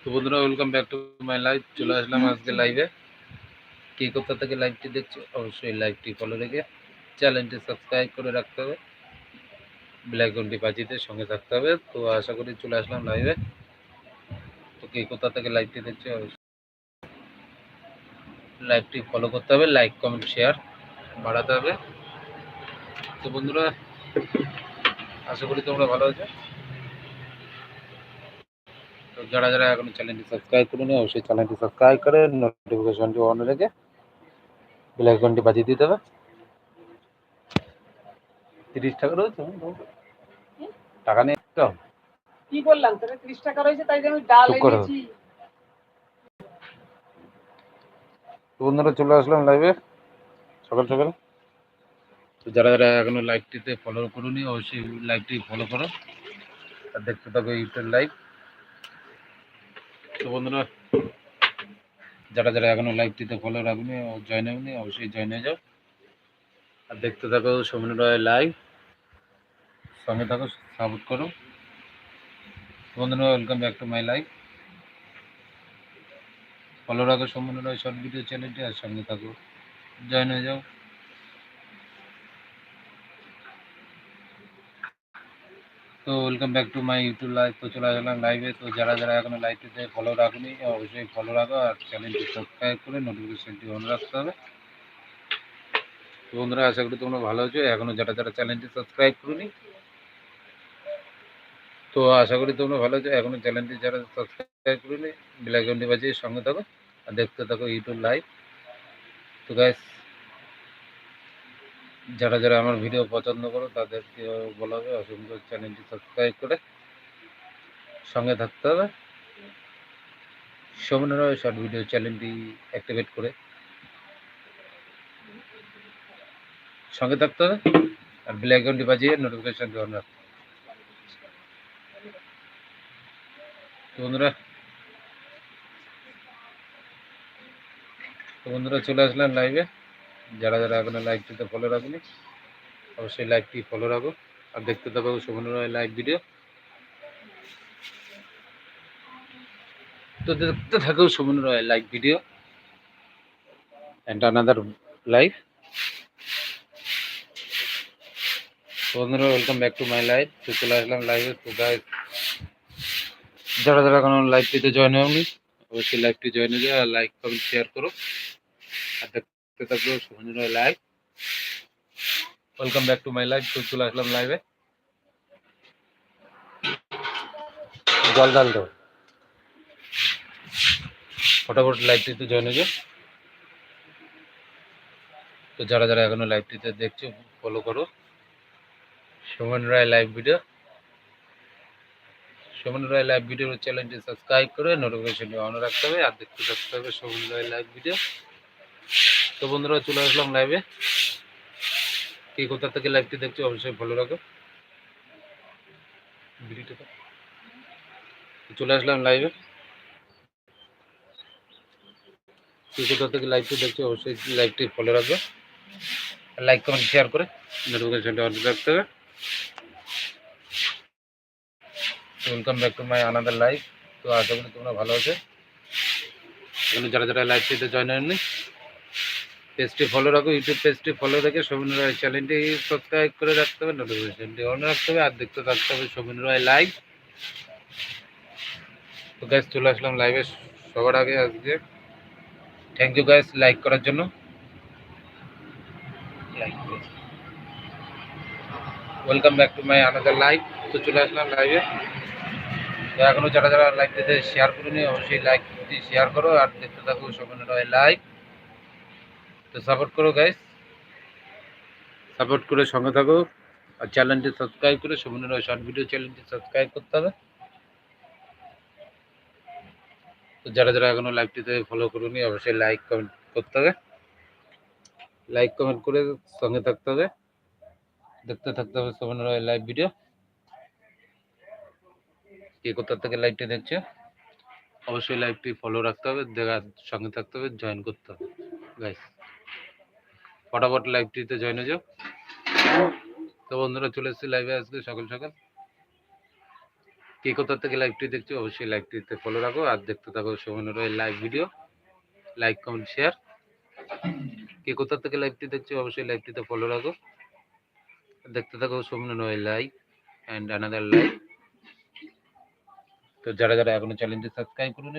তো বন্ধুরা welcome back to my live চলে আসলাম আজকে লাইভে কে কোথা থেকে লাইভটি দেখছ, অবশ্যই লাইভটি ফলো রেখে চ্যানেলটি সাবস্ক্রাইব করে রাখতে হবে। ব্ল্যাক ঘন্টি বাজিতে সঙ্গে থাকতে হবে। তো আশা করি চলে আসলাম লাইভে তো কে কোথা থেকে লাইভটি দেখছ, অবশ্যই লাইভটি ফলো করতে হবে। লাইক কমেন্ট শেয়ার বাড়াতে হবে। তো বন্ধুরা, আশা করি তোমরা ভালো আছো। যারা যারা এখন চ্যানেলটি সাবস্ক্রাইব করে নিও অবশ্যই চ্যানেলটি সাবস্ক্রাইব করে নোটিফিকেশনটি অন রেখে বেল আইকনটি বাজিয়ে দিতে হবে। তিরিশ টাকা রয়েছে টাকা নেই তো? কি বললাম তোরা ত্রিশ টাকা রয়েছে তাই আমি ডাল এনেছি। বন্ধুরা চলে আসলাম লাইভে সকাল সকাল। তো যারা যারা এখনও লাইভটিতে ফলো করুনি অবশ্যই লাইভটি ফলো করো। আর দেখতে থাকো ইউটিউব লাইভ তো বন্ধুরা, যারা যারা এখনও লাইভটিতে ফলো রাখুনি জয়েন হয়নি, অবশ্যই জয়েন হয়ে যাও। আর দেখতে থাকো সমীর রয় লাইভ সঙ্গে থাকো সাপোর্ট করো। বন্ধুরা welcome back to my live follow রাখো সমীর রয় শর্ট ভিডিও চ্যানেলটি আর সঙ্গে থাকো। জয়েন হয়ে যাও। তো welcome back to my YouTube live তো চলে আসলাম লাইভে তো যারা যারা এখনও লাইভটিতে ফলো রাখুনি, অবশ্যই ফলো রাখো আর চ্যানেলটি সাবস্ক্রাইব করে নোটিফিকেশনটি অন রাখতে হবে। তো বন্ধুরা, আশা করি তোমরা ভালো আছো। এখনও যারা যারা চ্যানেলটি সাবস্ক্রাইব করুনি, তো আশা করি তোমরা ভালো আছো। এখনও চ্যানেলটি যারা সাবস্ক্রাইব করুনি বেলাইকনটি বাজিয়ে সঙ্গে থাকো আর দেখতে থাকো ইউটিউব লাইভ তো গাইস যারা যারা আমার ভিডিও পছন্দ করো তাদেরকে বলা হবে অসংখ্য চ্যানেলটি সাবস্ক্রাইব করে সঙ্গে থাকতে হবে সমনের শর্ট ভিডিও চ্যানেলটি অ্যাক্টিভেট করে সঙ্গে থাকতে হবে আর বেল আইকনটি বাজিয়ে নোটিফিকেশনটি অন রাখতে। তো বন্ধুরা তো বন্ধুরা চলে আসলাম লাইভে যারা যারা এখনও লাইভটিতে ফলো রাখুনি, অবশ্যই লাইভটি ফলো রাখো। আর দেখতে থাকো সুমন রয় লাইভ ভিডিও তো দেখতে থাকো Suman Roy live video and another live বন্ধুরা welcome back to my live তো চলে আসলাম লাইভে তো গাইজ যারা যারা এখনও লাইভটিতে জয়েন হয়নি, অবশ্যই লাইভটি জয়েন হয়ে যায় আর লাইক কমেন্ট শেয়ার করো। আর দেখতে থাকব Roy live welcome back to my live চলে আসলাম লাইভে জল ঢাল দাও ফটাফট লাইভটিতে জয়েন হয়ে তো যারা যারা এখনও লাইভটিতে দেখছ ফলো করো। Suman Roy live video Suman Roy live ভিডিওর চ্যানেলটি সাবস্ক্রাইব করে নোটিফিকেশনটি অন রাখতে হবে। আর দেখতে থাকতে হবে সুমন রায় লাইভ ভিডিও তো বন্ধুরা চলে আসলাম লাইভে কে কোথা থেকে লাইভটি দেখছ অবশ্যই ফলো রাখো। চলে আসলাম লাইভে কে কোথা থেকে লাইভটি দেখছ অবশ্যই লাইভটি ফলো রাখবে। লাইক কমেন্ট শেয়ার করে নোটিফিকেশনটা অন রাখতে হবে। Welcome back to my another live তো আশা করি তোমরা ভালো আছো। যারা যারা লাইভটিতে জয়েন হয়নি পেজটি ফলো রাখো ইউটিউব পেজটি ফলো রেখে সবিন রায় চ্যানেলটি সাবস্ক্রাইব করে রাখতে হবে নোটিফিকেশনটি অন রাখতে হবে, আর দেখতে থাকতে হবে সবিন রায় লাইভ তো গ্যাস চলে আসলাম লাইভে সবার আগে আজকে। থ্যাংক ইউ গাইস লাইক করার জন্য। Like welcome back to my another live তো চলে আসলাম লাইভে তো এখনও যারা যারা লাইভ দিতে শেয়ার করুনি, অবশ্যই লাইক শেয়ার করো, আর দেখতে থাকো সবিন রায় লাইভ তো সাপোর্ট করো গাইস সাপোর্ট করে সঙ্গে থাকো। আর চ্যানেলটি সাবস্ক্রাইব করে সুমনের শর্ট ভিডিও চ্যানেলটি সাবস্ক্রাইব করতে হবে। তো যারা যারা এখনও লাইভটিতে ফলো করুনি, অবশ্যই লাইক কমেন্ট করতে হবে। লাইক কমেন্ট করে সঙ্গে থাকতে হবে। দেখতে থাকতে হবে সুমনের লাইভ ভিডিও কে কোথা থেকে লাইভটি দেখছে? অবশ্যই লাইভটি ফলো রাখতে হবে, দেখার সঙ্গে থাকতে হবে জয়েন করতে হবে গাইস ফটাফট লাইভটিতে জয়েন হয়ে যাও। তো বন্ধুরা, চলে এসেছি লাইভে আজকে সকাল সকাল। কে কোথা থেকে লাইভটি দেখছ, অবশ্যই লাইভটিতে ফলো রাখো আর দেখতে থাকো সৌমেন রয়ের live video like comment share কে কোথা থেকে লাইভটি দেখছ, অবশ্যই লাইভটিতে ফলো রাখো। দেখতে থাকো সৌমেন রয়ের লাইভ অ্যান্ড আনাদার লাইভ তো যারা যারা এখনও চ্যানেলটি সাবস্ক্রাইব করুন,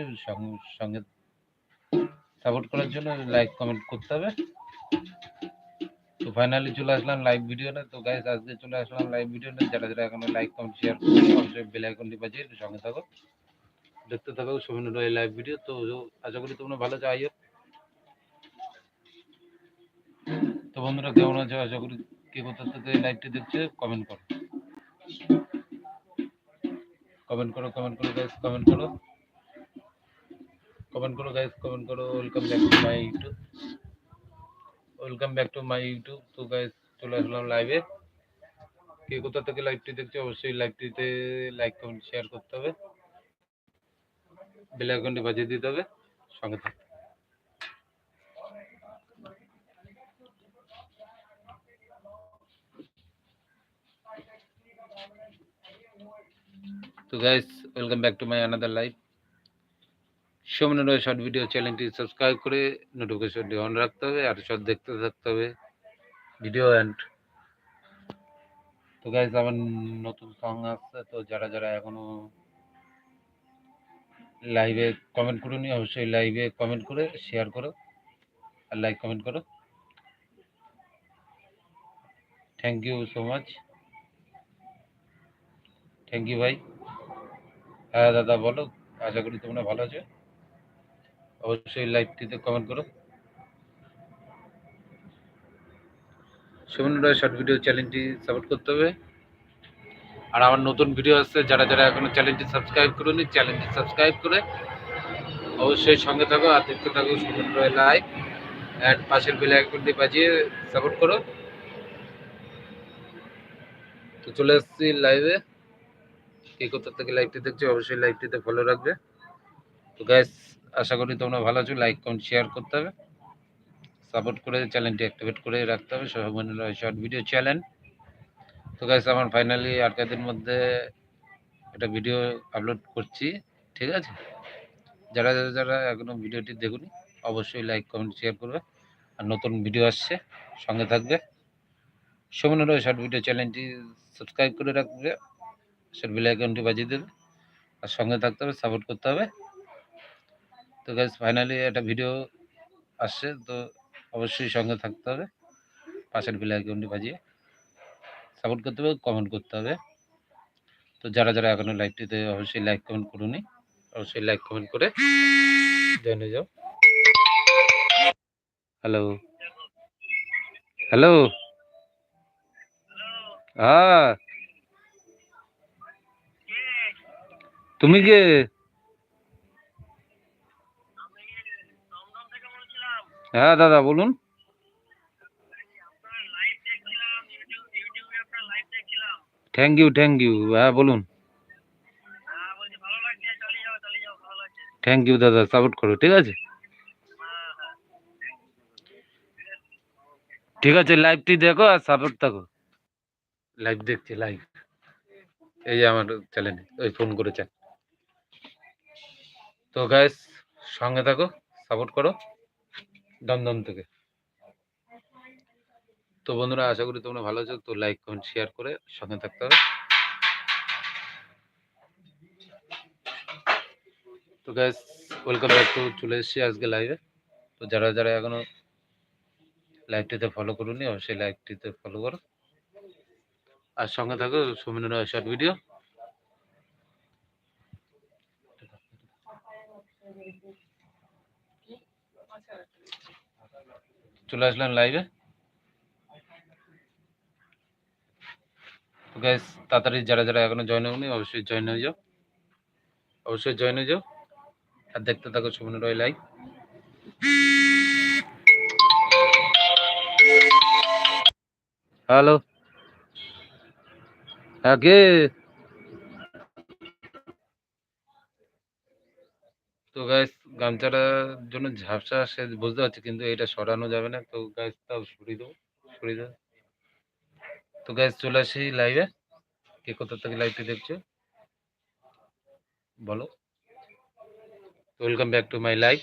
সঙ্গে সাপোর্ট করার জন্য লাইক কমেন্ট করতে হবে। তো ফাইনালি চলে আসলাম লাইভ ভিডিওতে তো। গাইস আজকে চলে আসলাম লাইভ ভিডিওতে যারা যারা এখনও লাইক কমেন্ট শেয়ার অবশ্যই বেল আইকনটি বাজিয়ে সঙ্গে থাকো। দেখতে থাকো, সুমিন রয় লাইভ ভিডিও তো আশা করি তোমরা ভালো আইও। তো বন্ধুরা, কেমন আছো? আশা করি কে কোথা থেকে লাইভটি দেখছে কমেন্ট করো। কমেন্ট করো কমেন্ট করো গাইস কমেন্ট করো। কমেন্ট করো গাইস কমেন্ট করো। Welcome back to my YouTube welcome back to my YouTube তো গাইস চলে আসলাম লাইভে কে কোথা থেকে লাইভটি দেখছ, অবশ্যই লাইভটিতে লাইক কমেন্ট শেয়ার করতে হবে। বেল আইকনটি বাজিয়ে দিতে হবে। সঙ্গে থাকতে তো guys welcome back to my another live Souman Roy short video চ্যানেলটি সাবস্ক্রাইব করে নোটিফিকেশনটি অন রাখতে হবে আর শর্ট দেখতে থাকতে হবে ভিডিও অ্যান্ড তো গাইজ আমার নতুন সং আসছে, তো যারা যারা এখনও লাইভে কমেন্ট করুনি, অবশ্যই লাইভে কমেন্ট করে শেয়ার করো আর লাইক কমেন্ট করো। Thank you so much thank you ভাই। হ্যাঁ দাদা বলো, আশা করি তোমরা ভালো আছো। অবশ্যই লাইভটিতে কমেন্ট করো সুমন রয় শর্ট ভিডিও চ্যানেলটি সাপোর্ট করতে হবে। আর আমার নতুন ভিডিও আসছে, যারা যারা এখনও চ্যানেলটি সাবস্ক্রাইব করুনি চ্যানেলটি সাবস্ক্রাইব করে অবশ্যই সঙ্গে থাকো দেখতে থাকো, সুমন রয় লাইভ অ্যান্ড পাশের বেল আইকনটি বাজিয়ে সাপোর্ট করো। তো চলে এসেছি লাইভে কে কোথা থেকে লাইভটি দেখছ, অবশ্যই লাইভটিতে ফলো রাখবে। তো গ্যাস আশা করি তোমরা ভালো আছো। লাইক কমেন্ট শেয়ার করতে হবে। সাপোর্ট করে চ্যানেলটি অ্যাক্টিভেট করে রাখতে হবে। সবাই শর্ট ভিডিও চ্যানেল তো গ্যাস আমার ফাইনালি আর কয়েকদিন মধ্যে একটা ভিডিও আপলোড করছি, ঠিক আছে? যারা যারা যারা এখনও ভিডিওটি দেখুনি, অবশ্যই লাইক কমেন্ট শেয়ার করবে। আর নতুন ভিডিও আসছে, সঙ্গে থাকবে। সমনের শর্ট ভিডিও চ্যানেলটি সাবস্ক্রাইব করে রাখবে। সেট বেল আইকনটি বাজিয়ে দেবে। আর সঙ্গে থাকতে হবে সাপোর্ট করতে হবে। তো গাইজ ফাইনালি একটা ভিডিও আসছে, তো অবশ্যই সঙ্গে থাকতে হবে। পাশের বেল আইকনটি বাজিয়ে সাপোর্ট করতে হবে কমেন্ট করতে হবে। তো যারা যারা এখনও লাইভটিতে অবশ্যই লাইক কমেন্ট করুনি, অবশ্যই লাইক কমেন্ট করে জয়েন হয়ে যাও। হ্যালো হ্যালো হ্যাঁ তুমি কে? হ্যাঁ দাদা বলুন। থ্যাংক ইউ থ্যাংক ইউ হ্যাঁ বলুন। থ্যাংক ইউ দাদা সাপোর্ট করো, ঠিক আছে? ঠিক আছে লাইভটি দেখো আর সাপোর্ট থাকো। লাইভ দেখছি লাইভ এই যে আমার চ্যানেলে ওই ফোন করেছেন তো গ্যাস সঙ্গে থাকো সাপোর্ট করো। দমদম থেকে। তো বন্ধুরা, আশা করি তোমরা ভালো আছো, তো লাইক কমেন্ট শেয়ার করে সঙ্গে থাকতে হবে। তো গ্যাস ওয়েলকাম ব্যাক টু চলে এসেছি আজকে লাইভে তো যারা যারা এখনও লাইভটিতে ফলো করুনি, অবশ্যই লাইভটিতে ফলো করো। আর সঙ্গে থাকো, সুমিনের শর্ট ভিডিও চলে আসলাম লাইভে তো গ্যাস তাড়াতাড়ি যারা যারা এখনও জয়েন হয়নি অবশ্যই জয়েন হয়ে যাও অবশ্যই জয়েন হয়ে যাও আর দেখতে থাকো সুমন রয় লাইভ হ্যালো হ্যাঁ কে তো গাইস গামছাটার জন্য ঝাপসা সে বুঝতে পারছি, কিন্তু এটা সরানো যাবে না। তো গাইস তাও সরিয়ে দেবো সরিয়ে দেবো। তো গাইস চলে আসি লাইভে কে কোথা থেকে লাইভটি দেখছ? বলো। Welcome back to my live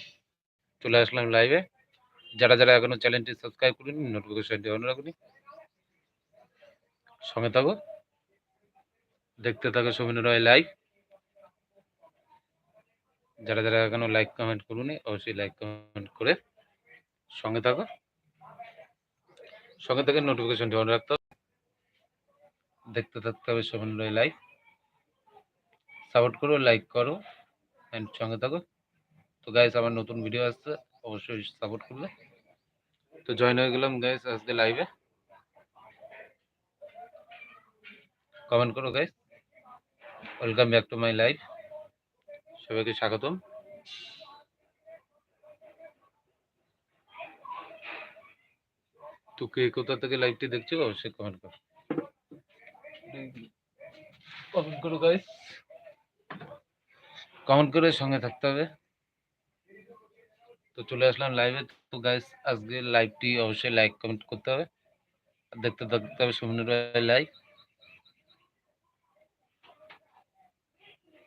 চলে আসলাম লাইভে যারা যারা এখনও চ্যানেলটি সাবস্ক্রাইব করেনি নোটিফিকেশনটি অন রাখুন। সঙ্গে থাকো। দেখতে থাকো সবিন রয় লাইভ যারা যারা এখনও লাইক কমেন্ট করুনি, অবশ্যই লাইক কমেন্ট করে সঙ্গে থাকো। সঙ্গে থেকে নোটিফিকেশনটি অন রাখতে হবে। দেখতে, থাকতে হবে সবিন রয় লাইভ সাপোর্ট করো লাইক করো অ্যান্ড সঙ্গে থাকো। তো গাইস আমার নতুন ভিডিও আসছে, অবশ্যই সাপোর্ট করবে। তো জয়েন হয়ে গেলাম গাইস আজকে লাইভে কমেন্ট করো guys welcome back to my live সবাইকে স্বাগতম? তো কে কোথা থেকে লাইভটি দেখছ অবশ্যই কমেন্ট করো। কমেন্ট করো গাইস কমেন্ট করে সঙ্গে থাকতে হবে। তো চলে আসলাম লাইভে তো গাইস আজকে লাইভটি অবশ্যই লাইক কমেন্ট করতে হবে। দেখতে থাকতে হবে সুমনের লাইভ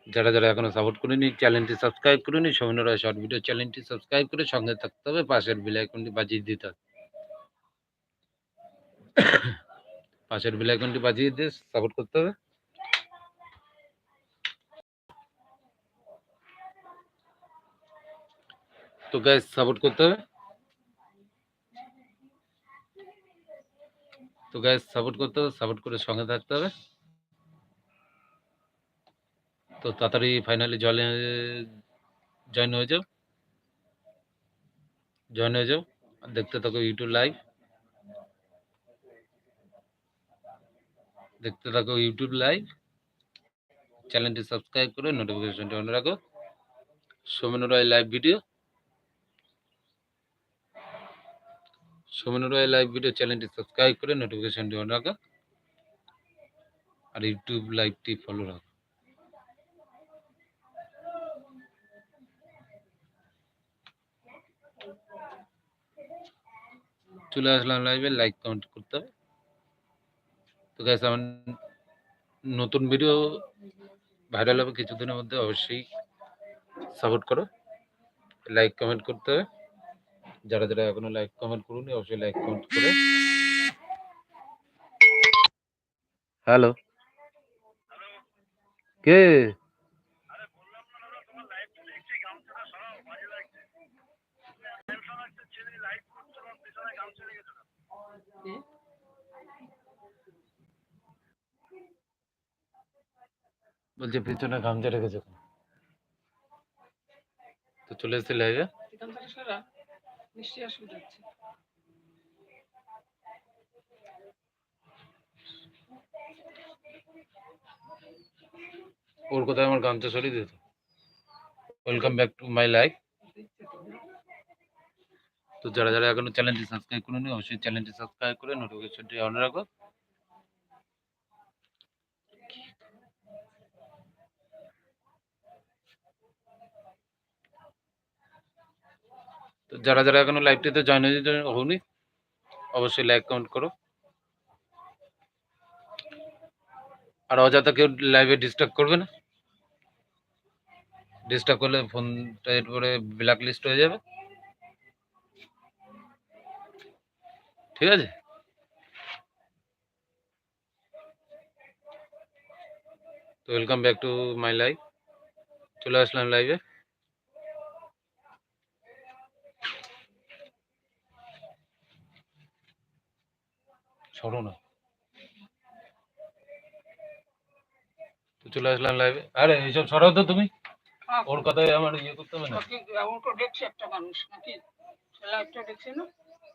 যারা যারা এখনও সাপোর্ট করেনি চ্যানেলটি সাবস্ক্রাইব করেনি সৌমিন রায় শর্ট ভিডিও চ্যানেলটি সাবস্ক্রাইব করে সঙ্গে থাকতে হবে, পাশের বেল আইকনটি বাজিয়ে দিতে হবে। পাশের বেল আইকনটি বাজিয়ে দিয়ে সাপোর্ট করতে হবে। তো গাইস সাপোর্ট করতে হবে। তো গাইস সাপোর্ট করতে হবে সাপোর্ট করে সঙ্গে থাকতে হবে। তো তাড়াতাড়ি ফাইনালি জলে জয়েন হয়ে যাও। জয়েন হয়ে যাও। দেখতে থাকো ইউটিউব লাইভ দেখতে থাকো ইউটিউব লাইভ চ্যানেলটি সাবস্ক্রাইব করে নোটিফিকেশনটি অন রাখো। Somen Roy live video Somen Roy live video চ্যানেলটি সাবস্ক্রাইব করে নোটিফিকেশনটি অন রাখো। আর ইউটিউব লাইভটি ফলো রাখো। চলে আসলাম লাইভে লাইক কমেন্ট করতে হবে। তো গ্যাস আমার নতুন ভিডিও ভাইরাল হবে কিছুদিনের মধ্যে, অবশ্যই সাপোর্ট করো। লাইক কমেন্ট করতে হবে। যারা যারা এখনও লাইক কমেন্ট করুনি, অবশ্যই লাইক কমেন্ট করে। হ্যালো কে? বলছে পিছনে গামছা রেখেছে? তো চলে এসেছে লাইভে এখান থেকে সরা নিশ্চয়ই অসুবিধা হচ্ছে ওর কোথায় আমার গামছা সরিয়ে দিত welcome back to my life তো যারা যারা এখনও চ্যানেলটি সাবস্ক্রাইব করেনি অবশ্যই চ্যানেলটি সাবস্ক্রাইব করে নোটিফিকেশনটি অন রাখো। তো যারা যারা এখনও লাইভটিতে জয়েন হওনি, অবশ্যই লাইক কমেন্ট করো। আর অযথা কেউ লাইভে ডিস্টার্ব করবে না। ডিস্টার্ব করলে ফোনটা এরপরে ব্ল্যাক লিস্ট হয়ে যাবে। ঠিক আছে? তো welcome back to my live চলে আসলাম লাইভে সরো না। তো চলে আসলাম লাইভে আরে এইসব সরাও তো তুমি। ওর কথায় আমার ইয়ে করতে হবে না। একটা মানুষ। নাকি?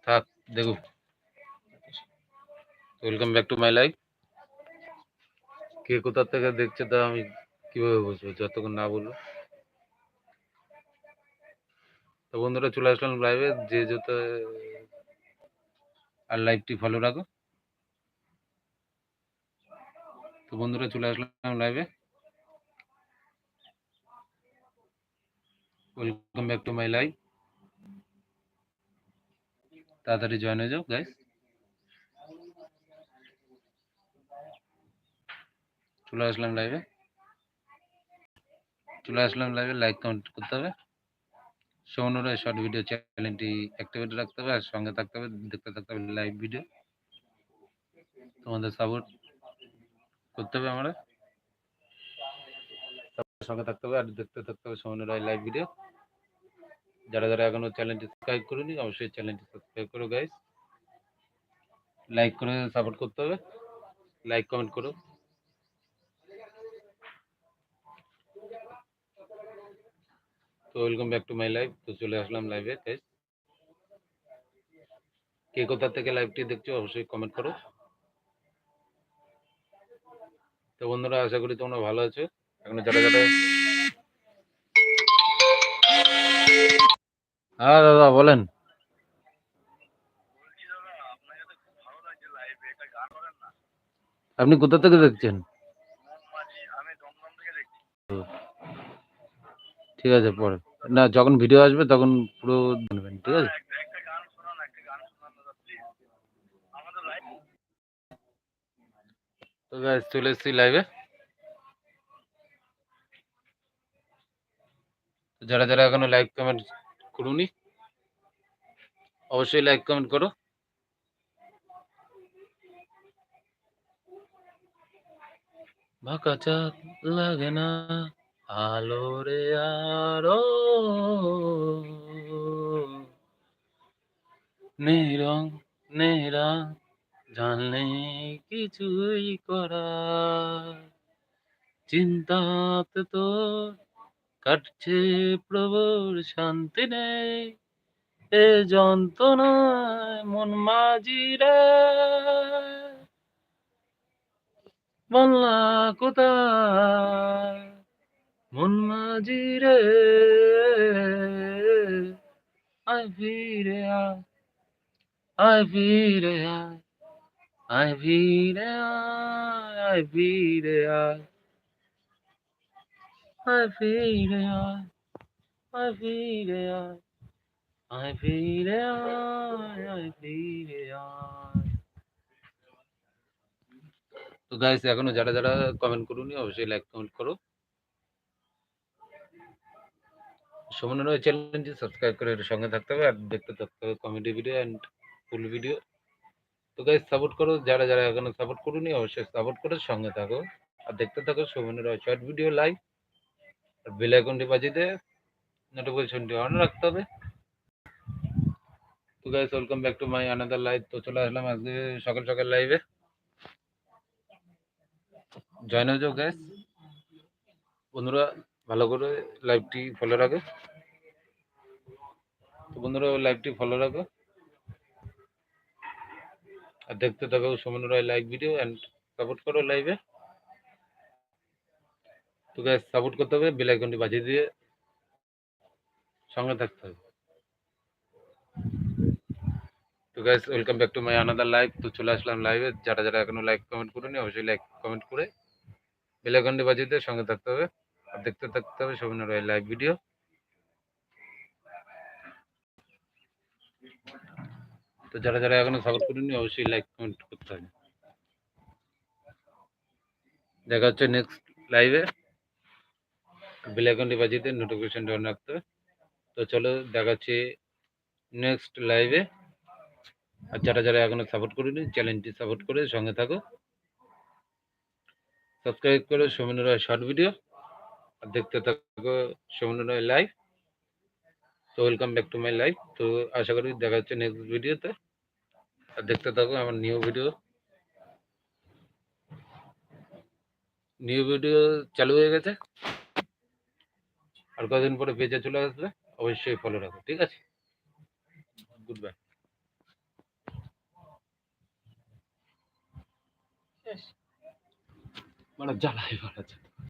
থাক দেখো welcome back to my life কে কোথা থেকে দেখছে তা আমি কীভাবে বুঝব? যতক্ষণ না বলব তো বন্ধুরা, চলে আসলাম লাইভে যে যত আর লাইভটি ফলো রাখো। তো বন্ধুরা, চলে আসলাম লাইভে welcome back to my live তাড়াতাড়ি জয়েন হয়ে যাও গাইস চলে আসলাম লাইভে চলে আসলাম লাইভে লাইক কমেন্ট করতে হবে। সৌনরা শর্ট ভিডিও চ্যানেলটি অ্যাক্টিভেট রাখতে হবে আর সঙ্গে থাকতে হবে, দেখতে থাকতে হবে লাইভ ভিডিও তোমাদের সাপোর্ট করতে হবে আমরা। সঙ্গে থাকতে হবে আর দেখতে থাকতে হবে সৌনরা লাইভ ভিডিও যারা যারা এখনও চ্যানেলটি সাবস্ক্রাইব করেনি, অবশ্যই চ্যানেলটি সাবস্ক্রাইব করো গাইস লাইক করে সাপোর্ট করতে হবে। লাইক কমেন্ট করো। তো welcome back to my live তো চলে আসলাম লাইভে গাইস কে কোথা থেকে লাইভটি দেখছ অবশ্যই কমেন্ট করো। তো বন্ধুরা আশা করি তোমরা ভালো আছো। এখন যারা যারা হ্যাঁ দাদা বলেন। আপনি কোথা থেকে দেখছেন? ঠিক আছে, পরে। না, যখন ভিডিও আসবে তখন পুরো শুনবেন ঠিক আছে? তো গাইস চলে এসেছি লাইভে যারা যারা এখনও লাইক কমেন্ট করুনি, অবশ্যই লাইক কমেন্ট করো। চাঁদ লাগে না। আলো রে আরও নিরং নেরা জানলে কিছুই করা চিন্তাতে তো কাটছে প্রবল শান্তি নেই, এ যন্ত্রণায় মন মাঝিরে বললা, কোথায়? মন আয় ফিরে আয় ফিরে আয় আয় ফিরে আয় আয় ফিরে আয় আয় ফিরে আয় আয় ফিরে আয় আয় ফিরে আয় তো গাইস এখনও যারা যারা কমেন্ট করুনি, অবশ্যই লাইক কমেন্ট করো। সুমনের ওই চ্যানেলটি সাবস্ক্রাইব করে এর সঙ্গে থাকতে হবে আর দেখতে থাকতে হবে comedy video and full video তো গাইস সাপোর্ট করো, যারা যারা এখনও সাপোর্ট করুনি, অবশ্যই সাপোর্ট করে, সঙ্গে থাকো। আর দেখতে থাকো সুমনের ওই শর্ট ভিডিও লাইভ আর বেল আইকনটি বাজিয়ে নোটিফিকেশনটি অন রাখতে হবে। তো guys welcome back to my another live তো চলে আসলাম আজকে সকাল সকাল লাইভে জয়েন হয়ে যাও গ্যাস বন্ধুরা ভালো করে লাইভটি ফলো রাখো। তো বন্ধুরা লাইভটি ফলো রাখো। আর দেখতে থাকো Suman Roy live video and support করো লাইভে তো গ্যাস সাপোর্ট করতে হবে বেল বাজিয়ে দিয়ে সঙ্গে থাকতে হবে। তো guys welcome back to my another live তো চলে আসলাম লাইভে যারা যারা এখনও লাইক কমেন্ট করেনি, অবশ্যই লাইক কমেন্ট করে বেল বাজিয়ে দিয়ে সঙ্গে থাকতে হবে। আর দেখতে থাকতে হবে সুমন রায় লাইভ ভিডিও তো যারা যারা এখনও সাপোর্ট করেনি অবশ্যই লাইক কমেন্ট করতে হবে। দেখা হচ্ছে নেক্সট লাইভে বেল আইকনটি বাজিয়ে দিয়ে নোটিফিকেশনটি অন রাখতে হবে। তো চলো, দেখা হচ্ছে নেক্সট লাইভে আর যারা যারা এখনও সাপোর্ট করেনি চ্যানেলটি সাপোর্ট করে সঙ্গে থাকো। সাবস্ক্রাইব করো সৌমেন রয় শর্ট ভিডিও দেখতে থাকো সৌমেন রয় লাইভ তো welcome back to my live তো আশা করি দেখা হচ্ছে নেক্সট ভিডিওতে আর দেখতে থাকো আমার নিউ ভিডিও নিউ ভিডিও চালু হয়ে গেছে আর কদিন পরে পেজে চলে আসবে অবশ্যই ফলো রাখো ঠিক আছে গুড বাই মানে জ্বালাই মারা